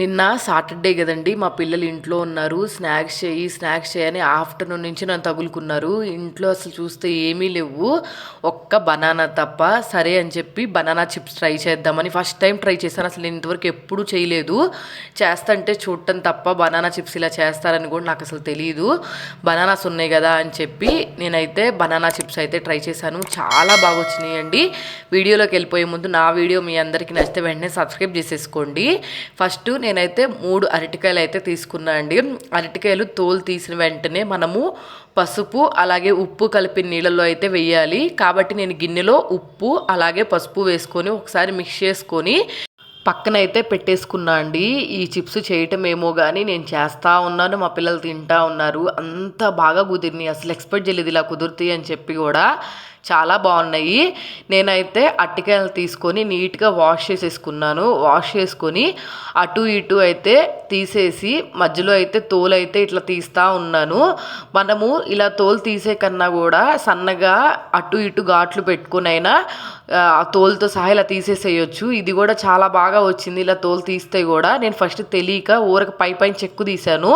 నిన్న సాటర్డే కదండి మా పిల్లలు ఇంట్లో ఉన్నారు స్నాక్స్ చేయి స్నాక్స్ చేయని ఆఫ్టర్నూన్ నుంచి నన్ను తగులుకున్నారు. ఇంట్లో అసలు చూస్తే ఏమీ లేవు. ఒక్క బనానా తప్ప సరే అని చెప్పి బనానా చిప్స్ ట్రై చేద్దామని ఫస్ట్ టైం ట్రై చేశాను. అసలు నేను ఇంతవరకు ఎప్పుడూ చేయలేదు. చేస్తంటే చూడటం తప్ప బనానా చిప్స్ ఇలా చేస్తారని కూడా నాకు అసలు తెలియదు బనానాస్ ఉన్నాయి కదా అని చెప్పి నేనైతే బనానా చిప్స్ అయితే ట్రై చేశాను. చాలా బాగా వచ్చినాయి అండి వీడియోలోకి వెళ్ళిపోయే ముందు నా వీడియో మీ అందరికీ నచ్చితే వెంటనే సబ్స్క్రైబ్ చేసేసుకోండి. ఫస్ట్ నేనైతే మూడు అరటికాయలు అయితే తీసుకున్నా అండి. అరటికాయలు తోలు తీసిన వెంటనే మనము పసుపు అలాగే ఉప్పు కలిపి నీళ్ళలో అయితే వేయాలి. కాబట్టి నేను గిన్నెలో ఉప్పు అలాగే పసుపు వేసుకొని ఒకసారి మిక్స్ చేసుకొని పక్కన అయితే పెట్టేసుకున్నా అండి. ఈ చిప్స్ చేయటం ఏమో కానీ నేను చేస్తూ ఉన్నాను మా పిల్లలు తింటా ఉన్నారు. అంత బాగా కుదిరినాయి. అసలు ఎక్స్పెక్ట్ చేయలేదు ఇలా కుదురుతాయి అని చెప్పి కూడా చాలా బాగున్నాయి. నేనైతే అట్టికాయలు తీసుకొని నీట్గా వాష్ చేసేసుకున్నాను. వాష్ చేసుకొని అటు ఇటు అయితే తీసేసి మధ్యలో అయితే తోలు అయితే ఇట్లా తీస్తూ ఉన్నాను. మనము ఇలా తోలు తీసే కన్నా కూడా సన్నగా అటు ఇటు ఘాట్లు పెట్టుకునైనా ఆ తోలుతో సహా ఇలా తీసేసేయచ్చు. ఇది కూడా చాలా బాగా వచ్చింది ఇలా తోలు తీస్తే కూడా. నేను ఫస్ట్ తెలియక ఊరక పై పైన చెక్కు తీశాను.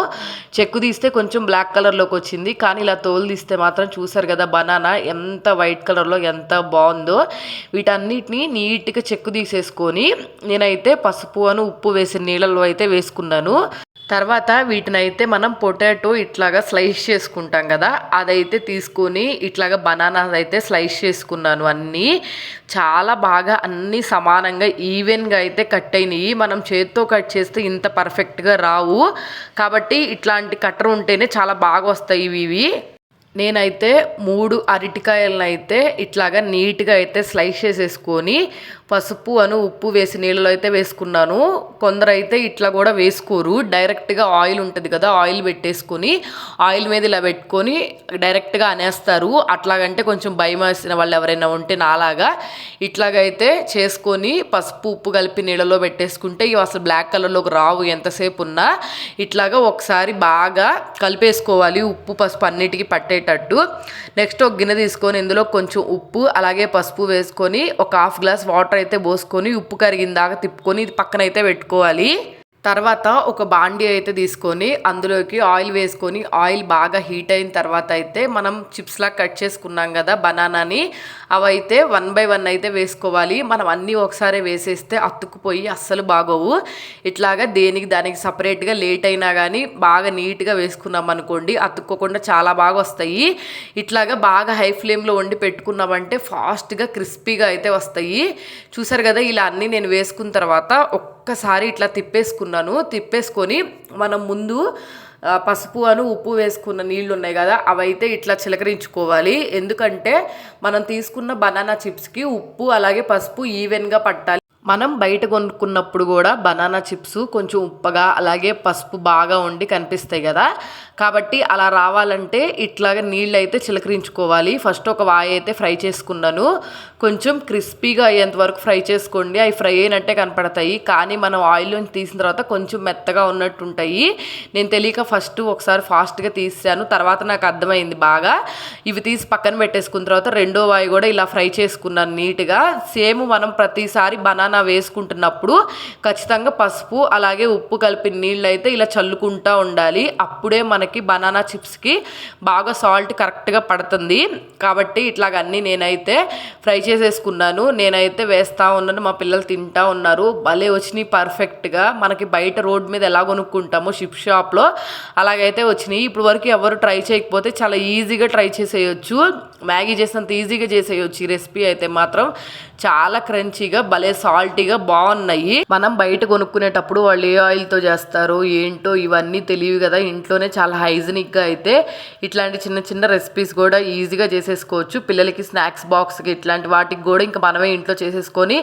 చెక్కు తీస్తే కొంచెం బ్లాక్ కలర్లోకి వచ్చింది. కానీ ఇలా తోలు తీస్తే మాత్రం చూసారు కదా బనానా ఎంత వైట్ వైట్ కలర్లో ఎంత బాగుందో వీటన్నిటిని నీట్గా చెక్కు తీసేసుకొని నేనైతే పసుపు అని ఉప్పు వేసిన నీళ్ళలో అయితే వేసుకున్నాను. తర్వాత వీటిని అయితే మనం పొటాటో ఇట్లాగా స్లైస్ చేసుకుంటాం కదా అదైతే తీసుకొని ఇట్లాగా బనానా అయితే స్లైస్ చేసుకున్నాను అన్నీ. చాలా బాగా అన్నీ సమానంగా ఈవెన్గా అయితే కట్ అయినాయి. మనం చేత్తో కట్ చేస్తే ఇంత పర్ఫెక్ట్గా రావు. కాబట్టి ఇట్లాంటి కట్టర్ ఉంటేనే చాలా బాగా వస్తాయి ఇవి ఇవి. నేనైతే మూడు అరటికాయలను అయితే ఇట్లాగా నీట్గా అయితే స్లైస్ చేసేసుకొని పసుపు అను ఉప్పు వేసి నీళ్ళలో అయితే వేసుకున్నాను. కొందరు అయితే ఇట్లా కూడా వేసుకోరు. డైరెక్ట్గా ఆయిల్ ఉంటుంది కదా ఆయిల్ పెట్టేసుకొని ఆయిల్ మీద ఇలా పెట్టుకొని డైరెక్ట్గా అనేస్తారు. అట్లాగంటే కొంచెం భయం వేసిన వాళ్ళు ఎవరైనా ఉంటే నాలాగా ఇట్లాగైతే చేసుకొని పసుపు ఉప్పు కలిపి నీళ్ళలో పెట్టేసుకుంటే ఇవి అసలు బ్లాక్ కలర్లోకి రావు ఎంతసేపు ఉన్నా ఇట్లాగా ఒకసారి బాగా కలిపేసుకోవాలి. ఉప్పు పసుపు అన్నిటికీ పట్టేటట్టు నెక్స్ట్ ఒక గిన్నె తీసుకొని ఇందులో కొంచెం ఉప్పు అలాగే పసుపు వేసుకొని ఒక హాఫ్ గ్లాస్ వాటర్ అయితే పోసుకొని ఉప్పు కరిగిన దాకా తిప్పుకొని ఇది పక్కన అయితే పెట్టుకోవాలి. తర్వాత ఒక బాండీ అయితే తీసుకొని అందులోకి ఆయిల్ వేసుకొని ఆయిల్ బాగా హీట్ అయిన తర్వాత అయితే మనం చిప్స్లా కట్ చేసుకున్నాం కదా బనానాని అవైతే వన్ బై వన్ అయితే వేసుకోవాలి. మనం అన్నీ ఒకసారి వేసేస్తే అతుక్కుపోయి అస్సలు బాగోవు. ఇట్లాగా దేనికి దానికి సపరేట్గా లేట్ అయినా కానీ బాగా నీట్గా వేసుకున్నాం అనుకోండి అతుక్కోకుండా చాలా బాగా వస్తాయి. ఇట్లాగా బాగా హై ఫ్లేమ్లో వండి పెట్టుకున్నామంటే ఫాస్ట్గా క్రిస్పీగా అయితే వస్తాయి. చూసారు కదా ఇలా అన్నీ నేను వేసుకున్న తర్వాత ఒక్కసారి ఇట్లా తిప్పేసుకున్నాను తిప్పేసుకొని మనం ముందు పసుపు అను ఉప్పు వేసుకున్న నీళ్ళు ఉన్నాయి కదా అవైతే ఇట్లా చిలకరించుకోవాలి. ఎందుకంటే మనం తీసుకున్న బనానా చిప్స్కి ఉప్పు అలాగే పసుపు ఈవెన్గా పట్టాలి. మనం బయట కొనుక్కున్నప్పుడు కూడా బనానా చిప్స్ కొంచెం ఉప్పగా అలాగే పసుపు బాగా ఉండి కనిపిస్తాయి కదా. కాబట్టి అలా రావాలంటే ఇట్లాగ నీళ్ళు అయితే చిలకరించుకోవాలి. ఫస్ట్ ఒక వాయి అయితే ఫ్రై చేసుకున్నాను. కొంచెం క్రిస్పీగా అయ్యేంత వరకు ఫ్రై చేసుకోండి. అవి ఫ్రై అయినట్టే కనపడతాయి. కానీ మనం ఆయిల్ తీసిన తర్వాత కొంచెం మెత్తగా ఉన్నట్టు ఉంటాయి నేను తెలియక ఫస్ట్ ఒకసారి ఫాస్ట్గా తీసాను. తర్వాత నాకు అర్థమైంది బాగా. ఇవి తీసి పక్కన పెట్టేసుకున్న తర్వాత రెండో వాయి కూడా ఇలా ఫ్రై చేసుకున్నాను నీట్గా. సేమ్ మనం ప్రతిసారి బనానా వేసుకుంటున్నప్పుడు ఖచ్చితంగా పసుపు అలాగే ఉప్పు కలిపిన నీళ్ళు అయితే ఇలా చల్లుకుంటూ ఉండాలి. అప్పుడే మనకి బనానా చిప్స్కి బాగా సాల్ట్ కరెక్ట్గా పడుతుంది. కాబట్టి ఇట్లాగన్నీ నేనైతే ఫ్రై చేసేసుకున్నాను. నేనైతే వేస్తూ ఉన్నాను. మా పిల్లలు తింటా ఉన్నారు. భలే వచ్చినాయి పర్ఫెక్ట్గా. మనకి బయట రోడ్ మీద ఎలా కొనుక్కుంటామో షిప్ షాప్లో అలాగైతే వచ్చినాయి. ఇప్పుడు వరకు ఎవరు ట్రై చేయకపోతే చాలా ఈజీగా ట్రై చేసేయచ్చు. మ్యాగీ చేసినంత ఈజీగా చేసేయచ్చు ఈ రెసిపీ అయితే మాత్రం. చాలా క్రంచీగా భలే సాల్ట్ క్వాలిటీగా బాగున్నాయి. మనం బయట కొనుక్కునేటప్పుడు వాళ్ళు ఏ ఆయిల్తో చేస్తారు ఏంటో ఇవన్నీ తెలియవు కదా. ఇంట్లోనే చాలా హైజీనిక్గా అయితే ఇట్లాంటి చిన్న చిన్న రెసిపీస్ కూడా ఈజీగా చేసేసుకోవచ్చు. పిల్లలకి స్నాక్స్ బాక్స్కి ఇట్లాంటి వాటికి కూడా ఇంకా మనమే ఇంట్లో చేసేసుకొని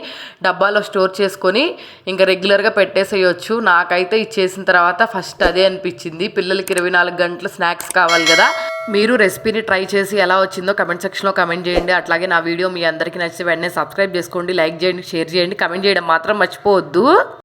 డబ్బాలో స్టోర్ చేసుకొని ఇంకా రెగ్యులర్గా పెట్టేసేయచ్చు. నాకైతే ఇది చేసిన తర్వాత ఫస్ట్ అదే అనిపించింది. పిల్లలకి ఇరవై నాలుగు గంటల స్నాక్స్ కావాలి కదా. మీరు రెసిపీని ట్రై చేసి ఎలా వచ్చిందో కమెంట్ సెక్షన్లో కమెంట్ చేయండి. అట్లాగే నా వీడియో మీ అందరికీ నచ్చితే వెంటనే సబ్స్క్రైబ్ చేసుకోండి లైక్ చేయండి షేర్ చేయండి కమెంట్ చేయడం మాత్రం మర్చిపోవద్దు.